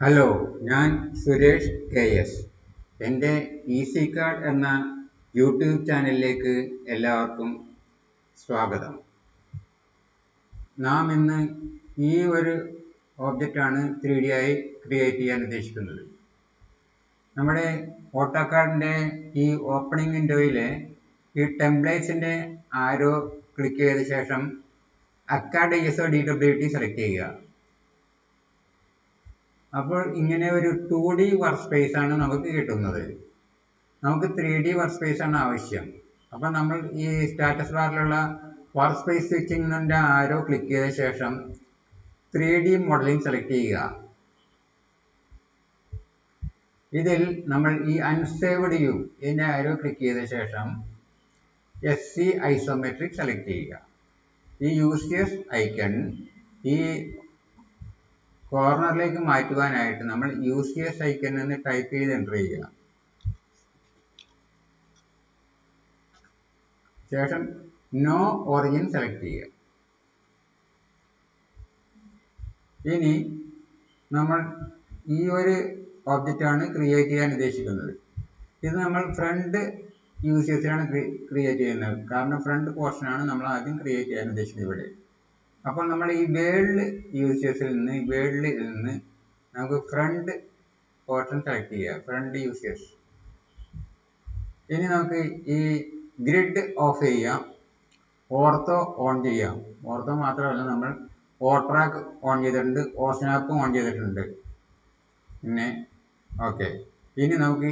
Hello ഞാൻ Suresh K S. എന്റെ easy card എന്ന യൂട്യൂബ് ചാനലിലേക്ക് എല്ലാവർക്കും സ്വാഗതം. നാം ഇന്ന് ഈ ഒരു ഓബ്ജക്റ്റാണ് ത്രീ ഡി ആയി ക്രിയേറ്റ് ചെയ്യാൻ ഉദ്ദേശിക്കുന്നത്. നമ്മുടെ ഓട്ടോ കാർഡിന്റെ ഈ ഓപ്പണിംഗ് വിൻഡോയിലെ ഈ ടെംപ്ലേറ്റ്സിന്റെ ആരോ ക്ലിക്ക് ചെയ്ത ശേഷം acad S O D W T select ചെയ്യുക. അപ്പോൾ ഇങ്ങനെ ഒരു ടു ഡി വർക്ക് സ്പേസ് ആണ് നമുക്ക് കിട്ടുന്നത്. നമുക്ക് ത്രീ ഡി വർക്ക് സ്പേസ് ആണ് ആവശ്യം. അപ്പോൾ നമ്മൾ ഈ സ്റ്റാറ്റസ് ബാറിലുള്ള വർക്ക് സ്പേസ് സ്വിച്ചിങ്ങിന്റെ ആരോ ക്ലിക്ക് ചെയ്ത ശേഷം ത്രീ ഡി മോഡലിംഗ് സെലക്ട് ചെയ്യുക. ഇതിൽ നമ്മൾ ഈ അൺസേവ്ഡ് യു ഇതിന്റെ ആരോ ക്ലിക്ക് ചെയ്ത ശേഷം എസ് സി ഐസോമെട്രിക് സെലക്ട് ചെയ്യുക. ഈ യൂസിയസ് ഐക്കൺ ഈ കോർണറിലേക്ക് മാറ്റുവാനായിട്ട് നമ്മൾ യു സി എസ് ഐക്കൺ എന്ന് ടൈപ്പ് ചെയ്ത് എന്റർ ചെയ്യുക ശേഷം നോ ഒറിജിൻ സെലക്ട് ചെയ്യുക. ഇനി നമ്മൾ ഈ ഒരു ഒബ്ജക്റ്റ് ആണ് ക്രിയേറ്റ് ചെയ്യാൻ ഉദ്ദേശിക്കുന്നത്. ഇത് നമ്മൾ ഫ്രണ്ട് യൂസിയസിലാണ് ക്രിയേറ്റ് ചെയ്യുന്നത്. കാരണം ഫ്രണ്ട് പോർഷനാണ് നമ്മൾ ആദ്യം ക്രിയേറ്റ് ചെയ്യാൻ ഉദ്ദേശിക്കുന്നത് ഇവിടെ. അപ്പോൾ നമ്മൾ ഈ വേൾഡ് യൂസിയസിൽ നിന്ന് വേൾഡിൽ നിന്ന് നമുക്ക് ഫ്രണ്ട് പോർഷൻ സെലക്ട് ചെയ്യുക ഫ്രണ്ട് യൂസിയസ് ഇനി നമുക്ക് ഈ ഗ്രിഡ് ഓഫ് ചെയ്യാം. ഓർത്തോ ഓൺ ചെയ്യാം. ഓർത്തോ മാത്രമല്ല നമ്മൾ ഓട്രാക്ക് ഓൺ ചെയ്തിട്ടുണ്ട്. ഓസ്നാപ്പും ഓൺ ചെയ്തിട്ടുണ്ട്. പിന്നെ ഓക്കെ ഇനി നമുക്ക്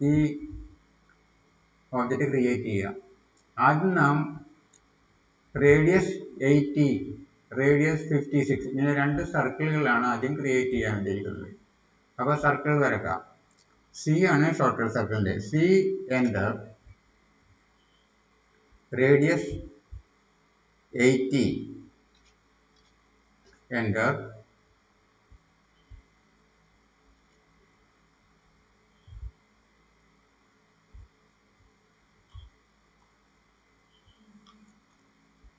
ഈ ഓബ്ജക്റ്റ് ക്രിയേറ്റ് ചെയ്യാം. ആദ്യം നാം radius eighty radius fifty six ഇങ്ങനെ രണ്ട് സർക്കിളുകളാണ് ആദ്യം ക്രിയേറ്റ് ചെയ്യാൻ വേണ്ടിയിരിക്കുന്നത് അപ്പോൾ സർക്കിൾ വരക്കാം. സി ആണ് ഷോർട്ട് സർക്കിളിന്റെ C enter radius eighty enter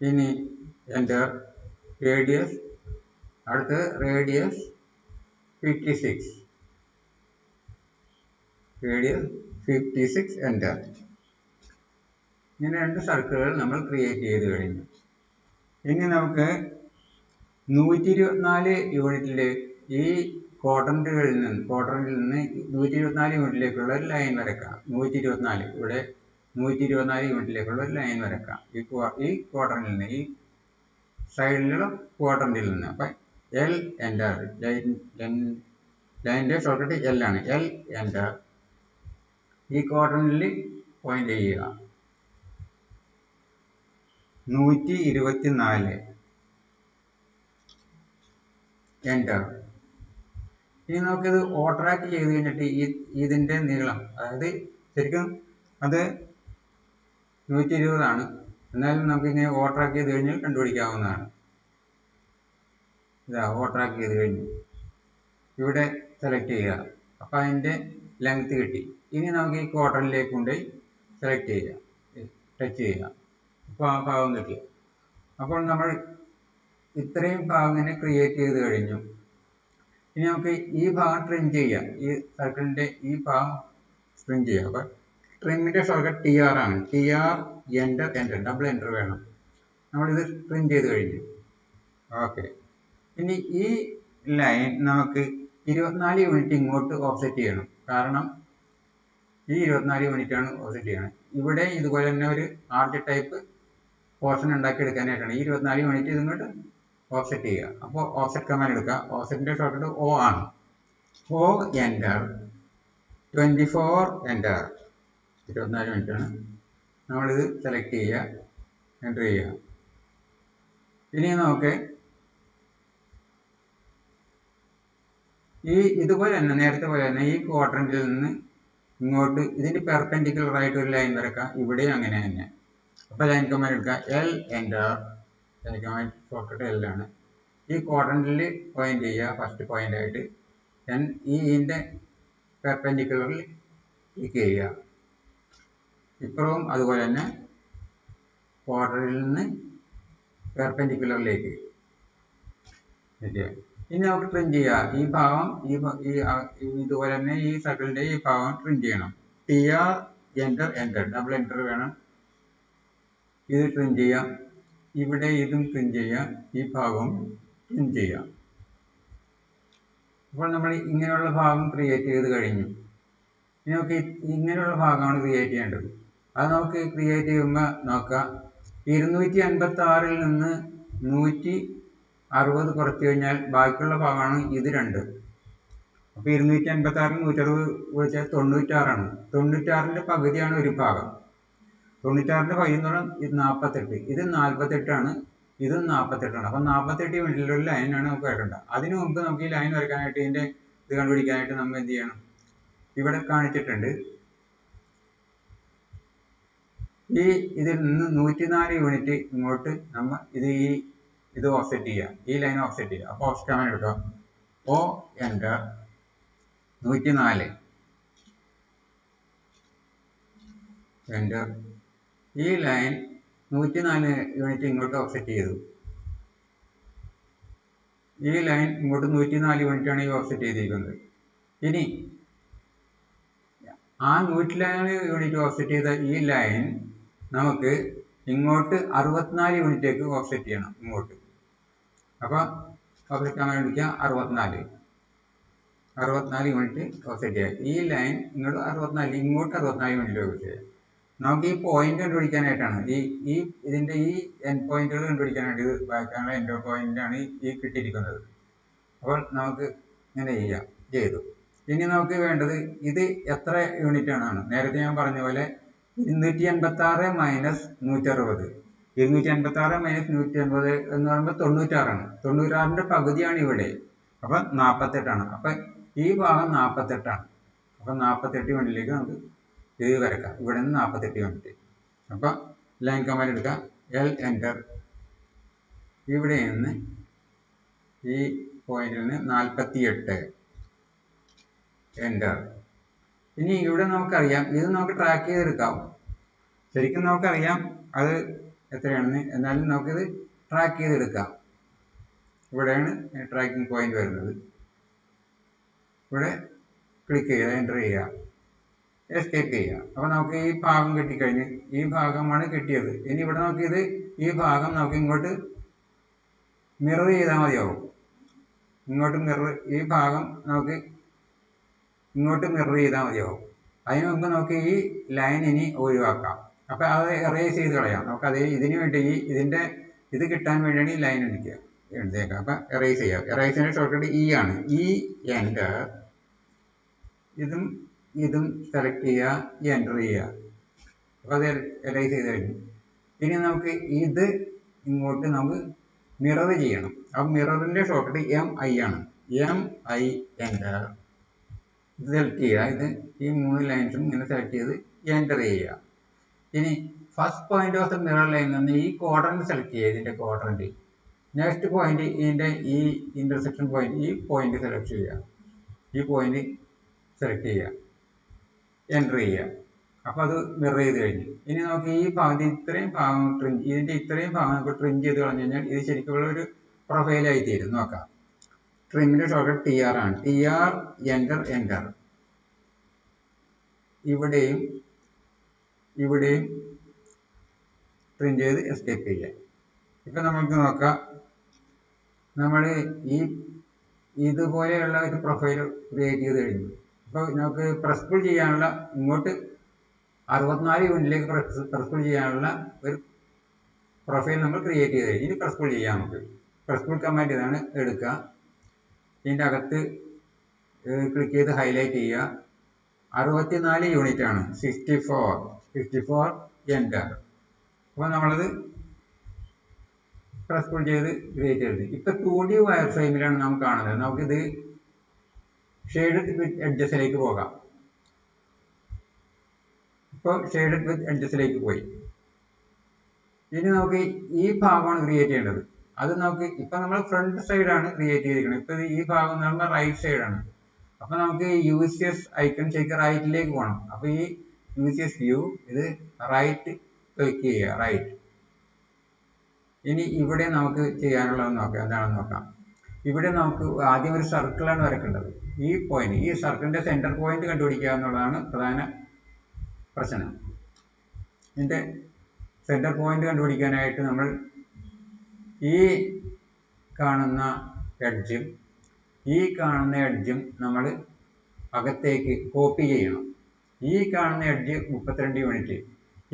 ഇനി എന്റെ റേഡിയസ് അടുത്ത് radius fifty six radius fifty six enter ഇങ്ങനെ രണ്ട് സർക്കിളുകൾ നമ്മൾ ക്രിയേറ്റ് ചെയ്ത് കഴിഞ്ഞു. ഇനി നമുക്ക് നൂറ്റി ഇരുപത്തിനാല് യൂണിറ്റിൽ ഈ ക്വാഡ്രന്റുകളിൽ നിന്ന് ക്വാഡ്രന്റിൽ നിന്ന് നൂറ്റി ഇരുപത്തിനാല് യൂണിറ്റിലേക്കുള്ള ഒരു ലൈൻ വരക്കാം നൂറ്റി ഇരുപത്തിനാല് ഇവിടെ നൂറ്റി ഇരുപത്തിനാല് യൂണിറ്റിലേക്കുള്ള ഒരു ലൈൻ വരക്കാം. ഈ ഈ ക്വാർട്ടറിൽ നിന്ന് ഈ സൈഡിലുള്ള ക്വാർട്ടറിൽ നിന്ന്. അപ്പം എൽ എന്റർ ലൈൻ ലൈനിന്റെ ഷോർട്ട് എൽ ആണ്. എൽ എന്റർ ഈ ക്വാർട്ടറിൽ പോയിന്റ് ചെയ്യുക. നൂറ്റി ഇരുപത്തി നാല് എന്റർ ഇനി നമുക്കിത് ഓട്ടറാക്ക് ചെയ്ത് കഴിഞ്ഞിട്ട് ഈ ഇതിന്റെ നീളം അതായത് ശരിക്കും അത് നൂറ്റി ഇരുപതാണ് എന്നാലും നമുക്ക് ഇങ്ങനെ ഓട്ടറാക്ക് ചെയ്ത് കഴിഞ്ഞാൽ കണ്ടുപിടിക്കാവുന്നതാണ്. ഇതാ ഓട്ടറാക്ക് ചെയ്ത് കഴിഞ്ഞു. ഇവിടെ സെലക്ട് ചെയ്യുക. അപ്പോൾ അതിന്റെ ലെങ്ത് കിട്ടി. ഇനി നമുക്ക് ഈ ക്വാർട്ടറിലേക്ക് കൊണ്ടുപോയി സെലക്ട് ചെയ്യുക. ടച്ച് ചെയ്യുക. അപ്പോൾ ആ ഭാഗം കിട്ടി. അപ്പോൾ നമ്മൾ ഇത്രയും ഭാഗം ക്രിയേറ്റ് ചെയ്ത് കഴിഞ്ഞു. ഇനി നമുക്ക് ഈ ഭാഗം ട്രിം ചെയ്യാം. ഈ സർക്കിളിന്റെ ഈ ഭാഗം ട്രിം ചെയ്യാം. അപ്പോൾ ട്രിമ്മിന്റെ ഷോർട്ട് ടി ആർ ആണ്. T R enter enter double enter വേണം. നമ്മളിത് പ്രിന്റ് ചെയ്ത് കഴിഞ്ഞു. ഓക്കെ ഇനി ഈ ലൈൻ നമുക്ക് ഇരുപത്തിനാല് യൂണിറ്റ് ഇങ്ങോട്ട് ഓഫ്സെറ്റ് ചെയ്യണം. കാരണം ഈ ഇരുപത്തിനാല് യൂണിറ്റ് ആണ് ഓഫ്സെറ്റ് ചെയ്യണം. ഇവിടെ ഇതുപോലെ തന്നെ ഒരു ആർട്ട് ടൈപ്പ് പോർഷൻ ഉണ്ടാക്കിയെടുക്കാനായിട്ടാണ് ഈ ഇരുപത്തിനാല് യൂണിറ്റ് ഇതിങ്ങോട്ട് ഓഫ്സെറ്റ് ചെയ്യുക. അപ്പോൾ ഓഫ്സെറ്റ് കമാൻഡ് എടുക്കുക ഓഫ്സെറ്റിന്റെ ഷോർട്ട് ഒ ആണ്. O enter twenty four enter ഇരുപത്തിനാല് മിനിറ്റ് ആണ്. നമ്മളിത് സെലക്ട് ചെയ്യുക എന്റർ ചെയ്യുക. ഇനി നമുക്ക് ഈ ഇതുപോലെ തന്നെ നേരത്തെ പോലെ തന്നെ ഈ ക്വാഡ്രന്റിൽ നിന്ന് ഇങ്ങോട്ട് ഇതിന് പെർപെൻഡിക്കുലർ ആയിട്ട് ഒരു ലൈൻ വരക്കാം ഇവിടെയും അങ്ങനെ തന്നെ. അപ്പോൾ ലൈൻ കമാൻഡ് എടുക്കുക. L enter line command short L ആണ്. ഈ ക്വാഡ്രന്റിൽ പോയിന്റ് ചെയ്യുക ഫസ്റ്റ് പോയിന്റ് ആയിട്ട്. ദെൻ ഈ ഇതിന്റെ പെർപെൻഡിക്കുലറിൽ ക്ലിക്ക് ചെയ്യുക. ഇപ്പുറവും അതുപോലെ തന്നെ ക്വാർട്ടറിൽ നിന്ന് പെർപെൻഡിക്കുലറിലേക്ക് ഇനി നമുക്ക് ട്രിം ചെയ്യാം. ഈ ഭാഗം ഈ ഇതുപോലെ തന്നെ ഈ സർക്കിളിന്റെ ഈ ഭാഗം ട്രിം ചെയ്യണം. T R enter enter double enter വേണം. ഇത് ട്രിം ചെയ്യാം. ഇവിടെ ഇതും ട്രിം ചെയ്യാം. ഈ ഭാഗവും ട്രിം ചെയ്യാം. അപ്പോൾ നമ്മൾ ഇങ്ങനെയുള്ള ഭാഗം ക്രിയേറ്റ് ചെയ്ത് കഴിഞ്ഞു. ഇനി നമുക്ക് ഇങ്ങനെയുള്ള ഭാഗമാണ് ക്രിയേറ്റ് ചെയ്യേണ്ടത്. അത് നമുക്ക് ക്രിയേറ്റ് ചെയ്യുമ്പോൾ നോക്കാം. ഇരുന്നൂറ്റി അൻപത്തി ആറിൽ നിന്ന് നൂറ്റി അറുപത് കുറച്ച് കഴിഞ്ഞാൽ ബാക്കിയുള്ള ഭാഗമാണ് ഇത് രണ്ട്. അപ്പോൾ ഇരുന്നൂറ്റി അൻപത്തി ആറിൽ നൂറ്ററുപത് കുറച്ചാൽ തൊണ്ണൂറ്റാറാണ് തൊണ്ണൂറ്റാറിന്റെ പകുതിയാണ് ഒരു ഭാഗം. തൊണ്ണൂറ്റാറിന്റെ പകുതി എന്ന് പറഞ്ഞാൽ ഇത് നാൽപ്പത്തെട്ട്. ഇത് നാൽപ്പത്തെട്ടാണ്. ഇത് നാൽപ്പത്തെട്ടാണ്. അപ്പം നാൽപ്പത്തെട്ട് ഒരു ലൈനാണ് നമുക്ക് വരേണ്ടത്. അതിനു മുമ്പ് നമുക്ക് ഈ ലൈൻ വരയ്ക്കാനായിട്ട് ഇതിന്റെ ഇത് കണ്ടുപിടിക്കാനായിട്ട് നമ്മൾ എന്ത് ചെയ്യണം? ഇവിടെ കാണിച്ചിട്ടുണ്ട്. ഈ ഇതിൽ നിന്ന് നൂറ്റിനാല് യൂണിറ്റ് ഇങ്ങോട്ട് നമ്മൾ ഇത് ഈ ഇത് ഓഫ്സെറ്റ് ചെയ്യുക ഈ ലൈൻ ഓഫ്സെറ്റ് ചെയ്യുക അപ്പോൾ ഓഫ്സെറ്റ് കമാൻഡ് എടുക്കുക ഓ എന്റർ നൂറ്റിനാല്. എന്റർ ഈ ലൈൻ നൂറ്റിനാല് യൂണിറ്റ് ഇങ്ങോട്ട് ഓഫ്സെറ്റ് ചെയ്തു. ഈ ലൈൻ ഇങ്ങോട്ട് നൂറ്റിനാല് യൂണിറ്റ് ആണ് ഈ ഓഫ്സെറ്റ് ചെയ്തിരിക്കുന്നത്. ഇനി ആ നൂറ്റിനാല് യൂണിറ്റ് ഓഫ്സെറ്റ് ചെയ്ത ഈ ലൈൻ നമുക്ക് ഇങ്ങോട്ട് അറുപത്തിനാല് യൂണിറ്റേക്ക് ഓഫ്സെറ്റ് ചെയ്യണം ഇങ്ങോട്ട്. അപ്പോൾ ഓഫ്സെറ്റ് ചെയ്യാൻ വിളിക്കുക അറുപത്തിനാല്. അറുപത്തിനാല് യൂണിറ്റ് ഓഫ്സെറ്റ് ചെയ്യുക. ഈ ലൈൻ ഇങ്ങോട്ട് അറുപത്തിനാല് ഇങ്ങോട്ട് അറുപത്തിനാല് യൂണിറ്റ് ഓഫ്സെറ്റ് ചെയ്യുക. നമുക്ക് ഈ പോയിന്റ് കണ്ടുപിടിക്കാനായിട്ടാണ്. ഈ ഈ ഇതിന്റെ ഈ എൻ പോയിന്റുകൾ കണ്ടുപിടിക്കാനായിട്ട് ഇത് ബാക്കാനുള്ള എൻഡോ പോയിന്റാണ് ഈ കിട്ടിയിരിക്കുന്നത്. അപ്പോൾ നമുക്ക് ഇങ്ങനെ ചെയ്യാം. ചെയ്തു. ഇനി നമുക്ക് വേണ്ടത് ഇത് എത്ര യൂണിറ്റ് ആണ് നേരത്തെ ഞാൻ പറഞ്ഞ പോലെ ഇരുന്നൂറ്റി എൺപത്തി ആറ് മൈനസ് നൂറ്ററുപത്. ഇരുന്നൂറ്റി എൺപത്തി ആറ് മൈനസ് നൂറ്റി അൻപത് എന്ന് പറയുമ്പോൾ തൊണ്ണൂറ്റാറാണ്. തൊണ്ണൂറ്റാറിന്റെ പകുതിയാണ് ഇവിടെ. അപ്പം നാൽപ്പത്തെട്ടാണ് അപ്പം ഈ ഭാഗം നാൽപ്പത്തെട്ടാണ് അപ്പം നാൽപ്പത്തെട്ട് യൂണിറ്റിലേക്ക് നമുക്ക് ഇത് വരക്കാം. ഇവിടെ നിന്ന് നാൽപ്പത്തെട്ട് യൂണിറ്റ് അപ്പം ലൈൻ കമാൻഡ് എടുക്കാം. എൽ എന്റർ ഇവിടെ നിന്ന് ഈ പോയിന്റിൽ നിന്ന് നാൽപ്പത്തി എട്ട് എന്റർ ഇനി ഇവിടെ നമുക്കറിയാം. ഇത് നമുക്ക് ട്രാക്ക് ചെയ്തെടുക്കാം. ശരിക്കും നമുക്കറിയാം അത് എത്രയാണെന്ന്. എന്നാലും നമുക്കിത് ട്രാക്ക് ചെയ്തെടുക്കാം. ഇവിടെയാണ് ട്രാക്കിംഗ് പോയിന്റ് വരുന്നത്. ഇവിടെ ക്ലിക്ക് ചെയ്യുക എന്റർ ചെയ്യുക എസ്കേപ്പ് ചെയ്യുക. അപ്പോൾ നമുക്ക് ഈ ഭാഗം കിട്ടിക്കഴിഞ്ഞ് ഈ ഭാഗമാണ് കിട്ടിയത്. ഇനി ഇവിടെ നമുക്കിത് ഈ ഭാഗം നമുക്ക് ഇങ്ങോട്ട് മിറർ ചെയ്താൽ മതിയാവും. ഇങ്ങോട്ട് മിറർ ഈ ഭാഗം നമുക്ക് ഇങ്ങോട്ട് മിറർ ചെയ്താൽ മതിയാവും. അതിന് നമുക്ക് നമുക്ക് ഈ ലൈൻ ഇനി ഒഴിവാക്കാം. അപ്പോൾ അത് എറേസ് ചെയ്ത് കളയാം. നമുക്ക് അത് ഇതിന് വേണ്ടി ഈ ഇതിന്റെ ഇത് കിട്ടാൻ വേണ്ടിയാണ് ഈ ലൈൻ എടുക്കുക. എഴുതിയേക്കാം അപ്പം എറേസ് ചെയ്യാം. എറേസിന്റെ ഷോർട്ട് ഇ ആണ്. ഇ എന്റർ ഇതും ഇതും സെലക്ട് ചെയ്യുക എന്റർ ചെയ്യുക. അപ്പോൾ അത് എറേസ് ചെയ്ത് കഴിഞ്ഞു. ഇനി നമുക്ക് ഇത് ഇങ്ങോട്ട് നമുക്ക് മിറർ ചെയ്യണം. അപ്പം മിററിന്റെ ഷോർട്ട് എം ഐ ആണ്. എം ഐ എന്റർ ഇത് സെലക്ട് ചെയ്യുക. ഇത് ഈ മൂന്ന് ലൈൻസും ഇങ്ങനെ സെലക്ട് ചെയ്ത് എന്റർ ചെയ്യുക. ഇനി first point of the mirror line നിന്ന് ഈ ക്വാഡ്രന്റ് സെലക്ട് ചെയ്യുക ഇതിന്റെ ക്വാഡ്രന്റ് നെക്സ്റ്റ് പോയിന്റ് ഇതിന്റെ ഈ ഇന്റർസെക്ഷൻ പോയിന്റ് ഈ പോയിന്റ് സെലക്ട് ചെയ്യുക. ഈ പോയിന്റ് സെലക്ട് ചെയ്യുക. എന്റർ ചെയ്യുക. അപ്പോൾ അത് മിറർ ചെയ്ത് കഴിഞ്ഞു. ഇനി നമുക്ക് ഈ ഭാഗം ഇത്രയും ഭാഗം ട്രിം ഇതിന്റെ ഇത്രയും ഭാഗം ട്രിം ചെയ്ത് കളഞ്ഞു കഴിഞ്ഞാൽ ഇത് ശരിക്കുള്ള ഒരു പ്രൊഫൈലായി തീരും. നോക്കാം. ട്രിമിന്റെ ഷോർട്ട് ടി ആർ ആണ്. ടി ആർ എന്റർ എന്റർ ഇവിടെയും ഇവിടെയും പ്രിന്റ് ചെയ്ത് എസ്കേപ്പ് ചെയ്യാം. ഇപ്പം നമുക്ക് നോക്കാം. നമ്മൾ ഈ ഇതുപോലെയുള്ള ഒരു പ്രൊഫൈൽ ക്രിയേറ്റ് ചെയ്ത് കഴിഞ്ഞു. അപ്പോൾ നമുക്ക് പ്രസ് പുൾ ചെയ്യാനുള്ള ഇങ്ങോട്ട് അറുപത്തിനാല് യൂണിറ്റിലേക്ക് പ്രസ് പ്രസ് പുൾ ചെയ്യാനുള്ള ഒരു പ്രൊഫൈൽ നമ്മൾ ക്രിയേറ്റ് ചെയ്ത് കഴിഞ്ഞു. ഇനി പ്രസ് പുൾ ചെയ്യാം നമുക്ക്. പ്രസ് പുൾ കമാൻഡ് ഇതാണ് എടുക്കുക. ഇതിന്റെ അകത്ത് ക്ലിക്ക് ചെയ്ത് ഹൈലൈറ്റ് ചെയ്യുക. അറുപത്തിനാല് യൂണിറ്റ് ആണ്. Sixty four sixty four enter അപ്പോൾ നമ്മളത് പ്രസ് പുൾ ചെയ്ത് ക്രിയേറ്റ് ചെയ്തത് ഇപ്പൊ ടു ഡി വയർ ഫ്രെയിമിലാണ് നാം കാണുന്നത്. നമുക്കിത് ഷെയ്ഡഡ് വിത്ത് എഡ്ജസിലേക്ക് പോകാം. ഇപ്പോൾ ഷെയ്ഡഡ് വിത്ത് എഡ്ജസിലേക്ക് പോയി. ഇനി നമുക്ക് ഈ ഭാഗമാണ് ക്രിയേറ്റ് ചെയ്യേണ്ടത്. അത് നമുക്ക് ഇപ്പൊ നമ്മൾ ഫ്രണ്ട് സൈഡ് ആണ് ക്രിയേറ്റ് ചെയ്തിരിക്കുന്നത്. ഇപ്പൊ ഈ ഭാഗം എന്ന് റൈറ്റ് റൈറ്റ് ആണ്. അപ്പൊ നമുക്ക് യു സി എസ് ഐക്കൺ ശരിക്കും റൈറ്റിലേക്ക് പോകണം അപ്പൊ ഈ യു സി എസ് വ്യൂ ഇത് റൈറ്റ് ക്ലിക്ക് ചെയ്യുക റൈറ്റ് ഇനി ഇവിടെ നമുക്ക് ചെയ്യാനുള്ളത് നോക്കാം. എന്താണെന്ന് നോക്കാം. ഇവിടെ നമുക്ക് ആദ്യം ഒരു സർക്കിളാണ് വരക്കേണ്ടത്. ഈ പോയിന്റ് ഈ സർക്കിളിന്റെ സെന്റർ പോയിന്റ് കണ്ടുപിടിക്കുക എന്നുള്ളതാണ് പ്രധാന പ്രശ്നം. ഇതിന്റെ സെന്റർ പോയിന്റ് കണ്ടുപിടിക്കാനായിട്ട് നമ്മൾ ഈ കാണുന്ന എഡ്ജും ഈ കാണുന്ന എഡ്ജും നമ്മൾ അകത്തേക്ക് കോപ്പി ചെയ്യണം. ഈ കാണുന്ന എഡ്ജ് മുപ്പത്തിരണ്ട് യൂണിറ്റ്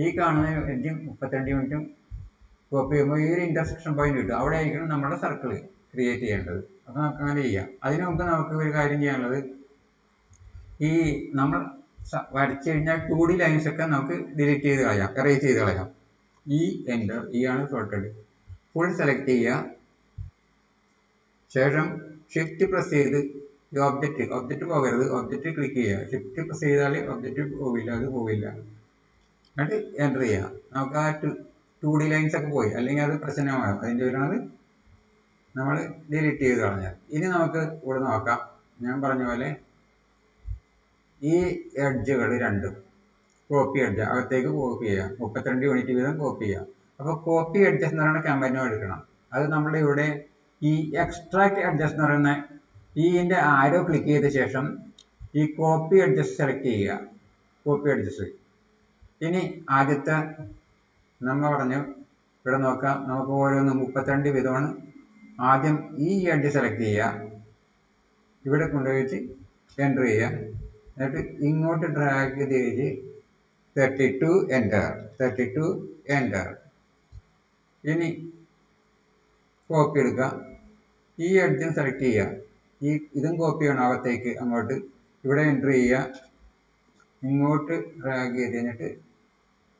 ഈ കാണുന്ന എഡ്ജ് മുപ്പത്തിരണ്ട് യൂണിറ്റും കോപ്പി ചെയ്യുമ്പോൾ ഈ ഒരു ഇന്റർസെക്ഷൻ പോയിന്റ് കിട്ടും. അവിടെ ആയിരിക്കണം നമ്മുടെ സർക്കിൾ ക്രിയേറ്റ് ചെയ്യേണ്ടത്. അപ്പോൾ നമുക്ക് അങ്ങനെ ചെയ്യാം. അതിനു മുമ്പ് നമുക്ക് ഒരു കാര്യം ചെയ്യാനുള്ളത് ഈ നമ്മൾ വരച്ചു കഴിഞ്ഞാൽ ടു ഡി ലൈൻസ് ഒക്കെ നമുക്ക് ഡിലീറ്റ് ചെയ്ത് കളയാം എറേസ് ചെയ്ത് കളയാം. ഈ എന്റർ ഈ ആണ് ഷോർട്ട് ഫുൾ സെലക്ട് ചെയ്യുക. ശേഷം ഷിഫ്റ്റ് പ്രസ് ചെയ്ത് ഈ ഒബ്ജക്റ്റ് ഒബ്ജക്റ്റ് പോകരുത്. ഒബ്ജക്റ്റ് ക്ലിക്ക് ചെയ്യുക. ഷിഫ്റ്റ് പ്രസ് ചെയ്താൽ ഒബ്ജക്റ്റ് പോവില്ല. അത് പോവില്ല. എന്നിട്ട് എന്റർ ചെയ്യുക. നമുക്ക് ആ ടു ഡി ലൈൻസ് ഒക്കെ പോയി. അല്ലെങ്കിൽ അത് പ്രശ്നമാകും അതിന്റെ പേരാണ് നമ്മൾ ഡിലീറ്റ് ചെയ്ത് കളഞ്ഞാൽ. ഇനി നമുക്ക് ഇവിടെ നോക്കാം. ഞാൻ പറഞ്ഞ പോലെ ഈ എഡ്ജുകൾ രണ്ടും കോപ്പി എഡ്ജ് അകത്തേക്ക് കോപ്പി ചെയ്യാം. മുപ്പത്തിരണ്ട് യൂണിറ്റ് വീതം കോപ്പി ചെയ്യാം. അപ്പോൾ കോപ്പി അഡ്ജസ്റ്റ് എന്ന് പറയുന്ന കമ്പനി എടുക്കണം. അത് നമ്മൾ ഇവിടെ ഈ എക്സ്ട്രാക്ട് അഡ്ജസ്റ്റ് എന്ന് പറയുന്ന ഈന്റെ ആരോ ക്ലിക്ക് ചെയ്ത ശേഷം ഈ കോപ്പി അഡ്ജസ്റ്റ് സെലക്ട് ചെയ്യുക. കോപ്പി അഡ്ജസ്റ്റ് ഇനി ആദ്യത്തെ നമ്മൾ പറഞ്ഞു ഇവിടെ നോക്കാം. നമുക്ക് ഓരോന്ന് മുപ്പത്തിരണ്ട് വിധമാണ്. ആദ്യം ഈ എഡ് സെലക്ട് ചെയ്യുക. ഇവിടെ കൊണ്ടുപോയിട്ട് എന്റർ ചെയ്യുക. എന്നിട്ട് ഇങ്ങോട്ട് ഡ്രാഗ് ചെയ്ത് thirty two enter thirty two enter ഇനി കോപ്പി എടുക്കുക. ഈ എഡ്ജും സെലക്ട് ചെയ്യുക. ഈ ഇതും കോപ്പി ചെയ്യണം അകത്തേക്ക് അങ്ങോട്ട് ഇവിടെ എന്റർ ചെയ്യുക. ഇങ്ങോട്ട് ഡ്രാഗ് ചെയ്ത് കഴിഞ്ഞിട്ട്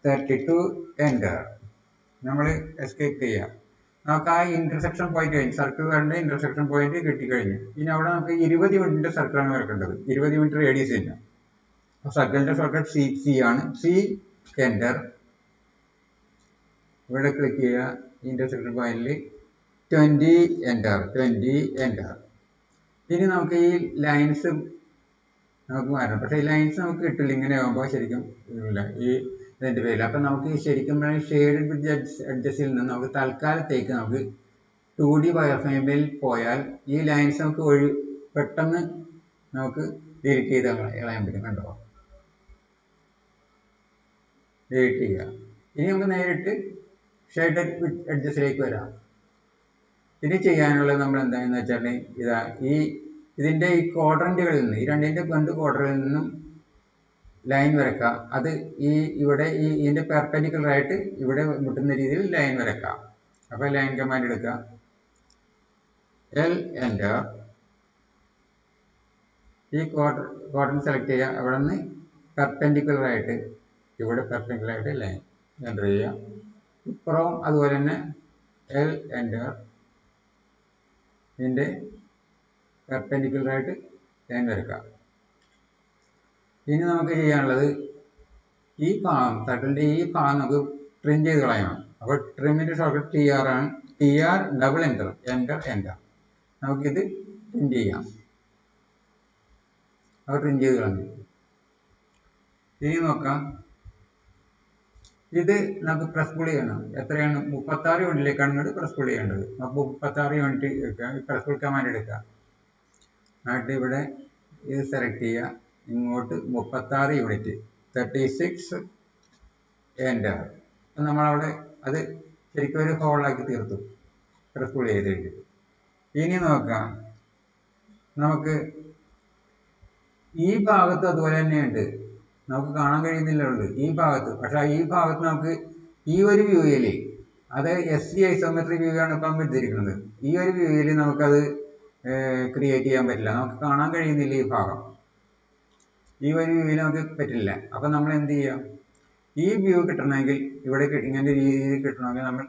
തേർട്ടി ടു എന്റർ നമ്മൾ എസ്കേപ്പ് ചെയ്യുക. നമുക്ക് ആ ഇന്റർസെക്ഷൻ പോയിന്റ് കഴിഞ്ഞു. സർക്കിൾ വരേണ്ട ഇന്റർസെക്ഷൻ പോയിന്റ് കിട്ടിക്കഴിഞ്ഞു. ഇനി അവിടെ നമുക്ക് ഇരുപത് മിനിറ്റിന്റെ സർക്കിളാണ് വരക്കേണ്ടത്. ഇരുപത് മിനിറ്റ് റേഡിയസ് ഇല്ല. സർക്കിളിന്റെ ഷോർട്ട്കട്ട് സി സി ആണ്. സി എന്റർ ഇവിടെ ക്ലിക്ക് ചെയ്യുക. ഇന്റർസെക്ഷൻ പോയിന്റിൽ ട്വന്റി എന്റർ ട്വന്റി എന്റർ ഇനി നമുക്ക് ഈ ലൈൻസ് നമുക്ക് മാറണം പക്ഷേ ഈ ലൈൻസ് നമുക്ക് കിട്ടില്ല. ഇങ്ങനെ ആകുമ്പോൾ ശരിക്കും ഇല്ല ഈ ഇതിന്റെ പേരിൽ അപ്പം നമുക്ക് ശരിക്കും ഷെയ്ഡ് ബ്രിഡ്ജ് അഡ്ജസ്റ്റിൽ നിന്ന് നമുക്ക് തൽക്കാലത്തേക്ക് നമുക്ക് ടു ഡി വയർ ഫ്രെയിമിൽ പോയാൽ ഈ ലൈൻസ് നമുക്ക് ഒഴി പെട്ടെന്ന് നമുക്ക് ഡിലീറ്റ് ചെയ്ത് കളയാൻ പറ്റും. കണ്ടോ? ഡിലീറ്റ് ചെയ്യുക. ഇനി നമുക്ക് നേരിട്ട് ഷെയ്ഡ് അഡ്ജസ്റ്റിലേക്ക് വരാം. ഇനി ചെയ്യാനുള്ളത് നമ്മൾ എന്താണെന്ന് വെച്ചാൽ ഇതാ ഈ ഇതിന്റെ ഈ ക്വാഡ്രന്റുകളിൽ നിന്ന് ഈ രണ്ടിന്റെ രണ്ട് ക്വാഡ്രിൽ നിന്നും ലൈൻ വരക്കാം. അത് ഈ ഇവിടെ ഈ ഇതിന്റെ പെർപെൻഡിക്കുലറായിട്ട് ഇവിടെ മുട്ടുന്ന രീതിയിൽ ലൈൻ വരക്കാം. അപ്പോൾ ലൈൻ കമാൻഡ് എടുക്കുക എൽ എന്റർ ഈ ക്വാർട്ടർ ക്വാർട്ടർ സെലക്ട് ചെയ്യുക. അവിടെ നിന്ന് പെർപെൻഡിക്കുലറായിട്ട് ഇവിടെ പെർപെൻഡിക്കുലറായിട്ട് ലൈൻ എന്റർ ചെയ്യുക. ഇപ്പുറവും അതുപോലെ തന്നെ എൽ എൻഡർ ഇതിന്റെ പെർപെൻഡിക്കുലറായിട്ട് ലൈൻ വരക്കാം ഇനി നമുക്ക് ചെയ്യാനുള്ളത് ഈ ഭാഗം തട്ടിന്റെ ഈ ഭാഗം നമുക്ക് ട്രിം ചെയ്ത് കളയണം അപ്പോൾ ട്രിമിന്റെ ഷോർട്ട് ടി ആർ ആണ്. T R double enter enter enter നമുക്കിത് ട്രിം ചെയ്യാം. അപ്പോൾ ട്രിം ചെയ്ത് കളഞ്ഞു. ഇനി നോക്കാം. ഇത് നമുക്ക് പ്രസ് പുൾ ചെയ്യണം. എത്രയാണ്? മുപ്പത്താറ് യൂണിറ്റിലേക്കാണ് ഇങ്ങോട്ട് പ്രസ് പുൾ ചെയ്യേണ്ടത്. അപ്പോൾ മുപ്പത്താറ് യൂണിറ്റ് പ്രസ് പുൾ കമാൻഡ് എടുക്കുക. എന്നിട്ട് ഇവിടെ ഇത് സെലക്ട് ചെയ്യുക. ഇങ്ങോട്ട് മുപ്പത്താറ് യൂണിറ്റ് തേർട്ടി സിക്സ് അപ്പം നമ്മളവിടെ അത് ശരിക്കും ഒരു ഹോളാക്കി തീർത്തു. പ്രസ് പുൾ ചെയ്ത് കഴിഞ്ഞിട്ട്. ഇനി നോക്കാം നമുക്ക് ഈ ഭാഗത്ത് അതുപോലെ തന്നെയുണ്ട് നമുക്ക് കാണാൻ കഴിയുന്നില്ലുള്ളൂ ഈ ഭാഗത്ത്. പക്ഷേ ഈ ഭാഗത്ത് നമുക്ക് ഈ ഒരു വ്യൂയിൽ അത് എസ് സി ഐസോമെട്രിക് വ്യൂ ആണ് ഇപ്പം എടുത്തിരിക്കുന്നത് ഈ ഒരു വ്യൂയിൽ നമുക്കത് ക്രിയേറ്റ് ചെയ്യാൻ പറ്റില്ല. നമുക്ക് കാണാൻ കഴിയുന്നില്ല ഈ ഭാഗം. ഈ ഒരു വ്യൂവിൽ നമുക്ക് പറ്റില്ല. അപ്പം നമ്മൾ എന്ത് ചെയ്യാം? ഈ വ്യൂ കിട്ടണമെങ്കിൽ ഇവിടെ ഇങ്ങനെ രീതിയിൽ കിട്ടണമെങ്കിൽ നമ്മൾ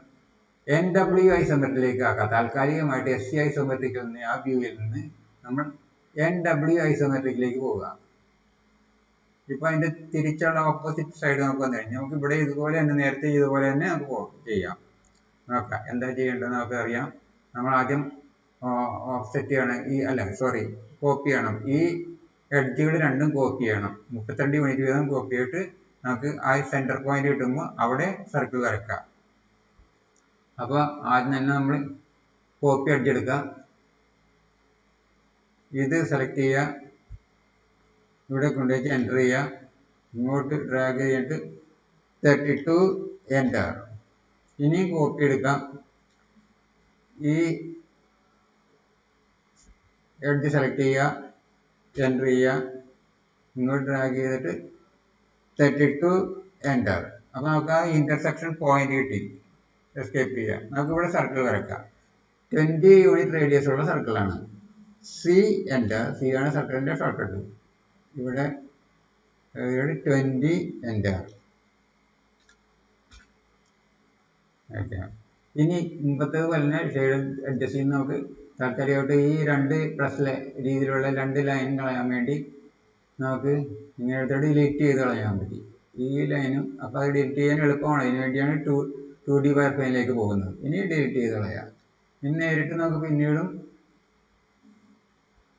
എൻ ഡബ്ല്യു ഐസോമെട്രിയിലേക്ക് ആക്കാം. താൽക്കാലികമായിട്ട് എസ് സി ഐസോമെട്രിക്കിൽ നിന്ന് ആ വ്യൂവിൽ നിന്ന് നമ്മൾ എൻ ഡബ്ല്യു ഐസോമെട്രിക്കിലേക്ക് പോവുക ഇപ്പൊ അതിന്റെ തിരിച്ചുള്ള ഓപ്പോസിറ്റ് സൈഡ് നോക്കാൻ കഴിഞ്ഞാൽ നമുക്ക് ഇവിടെ ഇതുപോലെ തന്നെ നേരത്തെ ഇതുപോലെ തന്നെ നമുക്ക് ചെയ്യാം. നോക്കാം. എന്താ ചെയ്യേണ്ടത് നമുക്ക് അറിയാം. നമ്മൾ ആദ്യം ഓഫ്സെറ്റ് ചെയ്യണം. ഈ അല്ല സോറി കോപ്പി ചെയ്യണം. ഈ എഡ്ജുകൾ രണ്ടും കോപ്പി ചെയ്യണം. മുപ്പത്തിരണ്ട് യൂണിറ്റ് വീതം കോപ്പി ചെയ്തിട്ട് നമുക്ക് ആ സെന്റർ പോയിന്റ് കിട്ടുമ്പോൾ അവിടെ സർക്കിൾ വരക്കാം. അപ്പോൾ ആദ്യം തന്നെ നമ്മൾ കോപ്പി അടിച്ചെടുക്കുക ഇത് സെലക്ട് ചെയ്യുക. ഇവിടെ കൊണ്ടുവച്ച് എന്റർ ചെയ്യുക. ഇങ്ങോട്ട് ഡ്രാഗ് ചെയ്തിട്ട് തേർട്ടി ടു എന്റർ ഇനിയും കോപ്പി എടുക്കാം. ഈ എഡ്ജ് സെലക്ട് ചെയ്യുക. എന്റർ ചെയ്യുക. ഇങ്ങോട്ട് ഡ്രാഗ് ചെയ്തിട്ട് തേർട്ടി ടു എന്റർ അപ്പോൾ നമുക്ക് ആ ഇന്റർസെക്ഷൻ പോയിന്റ് കിട്ടി. എസ്കേപ്പ് ചെയ്യാം. നമുക്ക് ഇവിടെ സർക്കിൾ വരക്കാം. ട്വന്റി യൂണിറ്റ് റേഡിയസ് ഉള്ള സർക്കിളാണ് സി എന്റർ സി ആണ് സർക്കിളിന്റെ ഷോർട്ട്കട്ട് ഇവിടെ ഇവിടെ ട്വന്റി എന്റർ ഓക്കെ ഇനി മുമ്പത്തെ പോലെ ഷെയ്ഡ് അഡ്ജസ്റ്റ് ചെയ്യുന്ന നമുക്ക് താൽക്കാലികമായിട്ട് ഈ രണ്ട് പ്ലസ് രീതിയിലുള്ള രണ്ട് ലൈൻ കളയാൻ വേണ്ടി നമുക്ക് ഇങ്ങനത്തെ ഡിലീറ്റ് ചെയ്ത് കളയാൻ പറ്റി. ഈ ലൈനും അപ്പോൾ അത് ഡിലീറ്റ് ചെയ്യാൻ എളുപ്പമാണ്. അതിന് വേണ്ടിയാണ് ടു ടു ഡി വയർ ഫൈനിലേക്ക് പോകുന്നത്. ഇനി ഡിലീറ്റ് ചെയ്ത് കളയാം. ഇനി നേരിട്ട് നമുക്ക് പിന്നീടും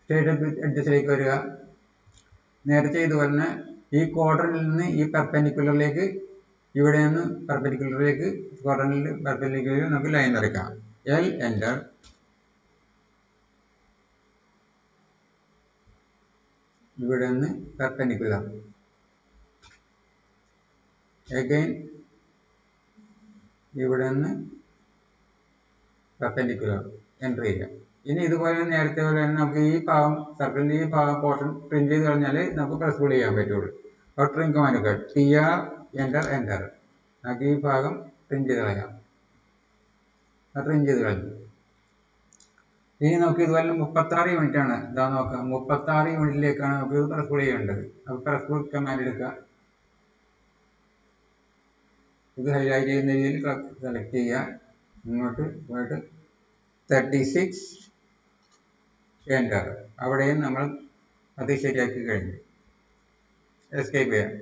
സ്റ്റേറ്റ് അഡ്ജസ്റ്റിലേക്ക് വരിക. നേരത്തെ ഇതുപോലെ ഈ ക്വാഡ്രനിൽ നിന്ന് ഈ പെർപെൻഡിക്കുലറിലേക്ക് ഇവിടെ നിന്ന് പെർപെൻഡിക്കുലറിലേക്ക് ക്വാഡ്രനിൽ പെർപെൻഡിക്കുലറിൽ നമുക്ക് ലൈൻ വരയ്ക്കാം. എൽ എന്റർ ഇവിടെ നിന്ന് പെർപെൻഡിക്കുലർ എഗൈൻ ഇവിടെ നിന്ന് പെർപെൻഡിക്കുലർ എൻട്രി ചെയ്യുക. ഇനി ഇതുപോലെ നേരത്തെ പോലെ തന്നെ നമുക്ക് ഈ ഭാഗം സർക്കിളിന്റെ ഈ ഭാഗം പോർഷൻ പ്രിന്റ് ചെയ്ത് കഴിഞ്ഞാൽ നമുക്ക് പ്രസ് കൂടി ചെയ്യാൻ പറ്റുള്ളൂ. ഔട്ടറിങ് command T R enter enter നമുക്ക് ഈ ഭാഗം പ്രിന്റ് ചെയ്ത് കളയാം. പ്രിന്റ് ചെയ്ത് കളഞ്ഞു. ഇനി നമുക്ക് ഇതുപോലെ മുപ്പത്താറ് യൂണിറ്റ് ആണ്. ഇതാ നോക്കാം. മുപ്പത്താറ് യൂണിറ്റിലേക്കാണ് നമുക്ക് ഇത് പ്രസ് കൂടി ചെയ്യേണ്ടത്. അപ്പോൾ പ്രസ് കൂടി കമാൻഡ് എടുക്കുക. ഇത് ഹൈലൈറ്റ് ചെയ്യുന്ന രീതിയിൽ സെലക്ട് ചെയ്യുക. ഇങ്ങോട്ട് പോയിട്ട് തേർട്ടി സിക്സ് എന്റർ അവിടെയും നമ്മൾ അത് ശരിയാക്കി കഴിഞ്ഞു. എസ്കേപ്പ് ചെയ്യാം.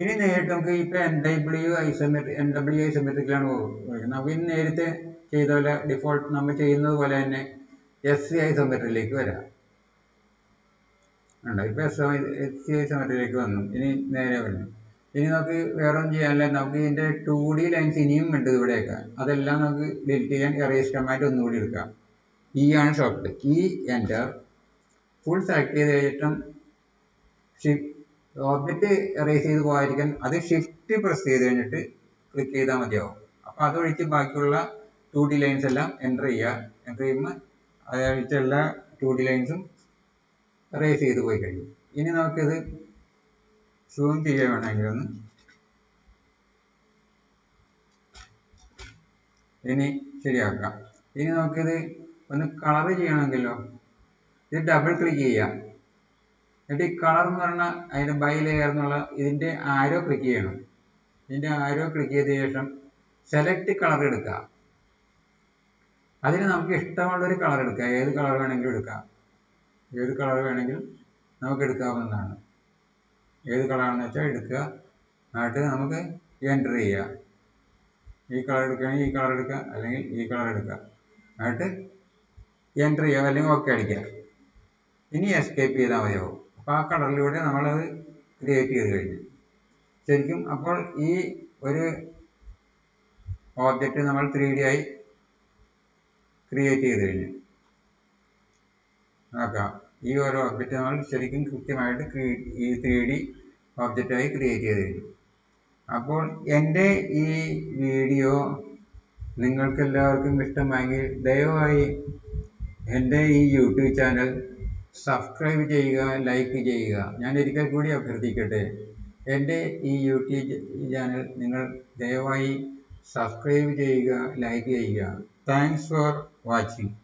ഇനി നേരിട്ട് നമുക്ക് ഇപ്പോൾ N W isometry N W ഐസോമെട്രിക്കിലാണ് പോകുന്നത് അപ്പോൾ ഇനി നേരത്തെ ചെയ്ത പോലെ ഡിഫോൾട്ട് നമ്മൾ ചെയ്യുന്നത് പോലെ തന്നെ എസ് സി ഐസോമെട്രിയിലേക്ക് വരാം. ഉണ്ട് ഇപ്പോൾ എസ് എസ് സി ഐസോമെട്രിയിലേക്ക് വന്നു. ഇനി നേരെ വന്നു. ഇനി നമുക്ക് വേറൊന്നും ചെയ്യാനില്ല. നമുക്ക് ഇതിന്റെ ടു ഡി ലൈൻസ് ഇനിയും ഉണ്ട് ഇവിടെയൊക്കെ അതെല്ലാം നമുക്ക് ഡിലീറ്റ് ചെയ്യാൻ എറേസ്റ്റമായിട്ട് ഒന്നുകൂടി എടുക്കാം. ഈ ആണ് short key enter full select ചെയ്ത് കഴിഞ്ഞിട്ടും ഷിഫ്റ്റ് ഓബ്ജക്റ്റ് എറേസ് ചെയ്ത് പോകാതിരിക്കാൻ അത് ഷിഫ്റ്റ് പ്രസ് ചെയ്ത് കഴിഞ്ഞിട്ട് ക്ലിക്ക് ചെയ്താൽ മതിയാവും. അപ്പോൾ അതൊഴിച്ച് ബാക്കിയുള്ള ടു ഡി ലൈൻസ് എല്ലാം എന്റർ ചെയ്യുക. എന്റർ ചെയ്യുമ്പോൾ അതൊഴിച്ച് എല്ലാ ടു ഡി ലൈൻസും എറേസ് ചെയ്ത് പോയി കഴിയും. ഇനി നമുക്കിത് സൂം ചെയ്യാൻ വേണമെങ്കിൽ ഒന്ന് ഇനി ശരിയാക്കാം. ഇനി നമുക്കിത് ഒന്ന് കളർ ചെയ്യണമെങ്കിലോ? ഇത് ഡബിൾ ക്ലിക്ക് ചെയ്യാം. എന്നിട്ട് ഈ കളർ എന്ന് പറഞ്ഞാൽ അതിന്റെ ബൈ ലെയർ എന്നുള്ള ഇതിന്റെ ആരോ ക്ലിക്ക് ചെയ്യണം. ഇതിന്റെ ആരോ ക്ലിക്ക് ചെയ്ത ശേഷം സെലക്ട് കളർ എടുക്കുക. അതിന് നമുക്ക് ഇഷ്ടമുള്ളൊരു കളർ എടുക്കുക. ഏത് കളർ വേണമെങ്കിലും എടുക്കാം. ഏത് കളർ വേണമെങ്കിലും നമുക്ക് എടുക്കാവുന്നതാണ്. ഏത് കളറാണെന്ന് വെച്ചാൽ എടുക്കുക. എന്നിട്ട് നമുക്ക് എന്റർ ചെയ്യുക ഈ കളർ എടുക്കുകയാണെങ്കിൽ ഈ കളർ എടുക്കുക. അല്ലെങ്കിൽ ഈ കളർ എടുക്കുക. എന്നിട്ട് ചെയ്യുക അല്ലെങ്കിൽ ഓക്കെ അടിക്കുക ഇനി എസ്കേപ്പ് ചെയ്താൽ മതിയാവും. അപ്പോൾ ആ കളറിലൂടെ നമ്മളത് ക്രിയേറ്റ് ചെയ്ത് കഴിഞ്ഞു. ശരിക്കും അപ്പോൾ ഈ ഒരു ഓബ്ജക്റ്റ് നമ്മൾ ത്രീ ഡി ആയി ക്രിയേറ്റ് ചെയ്ത് കഴിഞ്ഞു. നോക്കാം. ഈ ഓരോ ഓബ്ജക്റ്റ് നമ്മൾ ശരിക്കും കൃത്യമായിട്ട് ഈ ത്രീ ഡി ഓബ്ജക്റ്റായി ക്രിയേറ്റ് ചെയ്ത് കഴിഞ്ഞു. അപ്പോൾ എന്റെ ഈ വീഡിയോ നിങ്ങൾക്കെല്ലാവർക്കും ഇഷ്ടമായെങ്കിൽ ദയവായി എന്റെ ഈ യൂട്യൂബ് ചാനൽ സബ്സ്ക്രൈബ് ചെയ്യുക ലൈക്ക് ചെയ്യുക. ഞാൻ ഒരിക്കൽ കൂടി അഭ്യർത്ഥിക്കട്ടെ. എന്റെ ഈ യൂട്യൂബ് ചാനൽ നിങ്ങൾ ദയവായി സബ്സ്ക്രൈബ് ചെയ്യുക ലൈക്ക് ചെയ്യുക. Thanks for watching.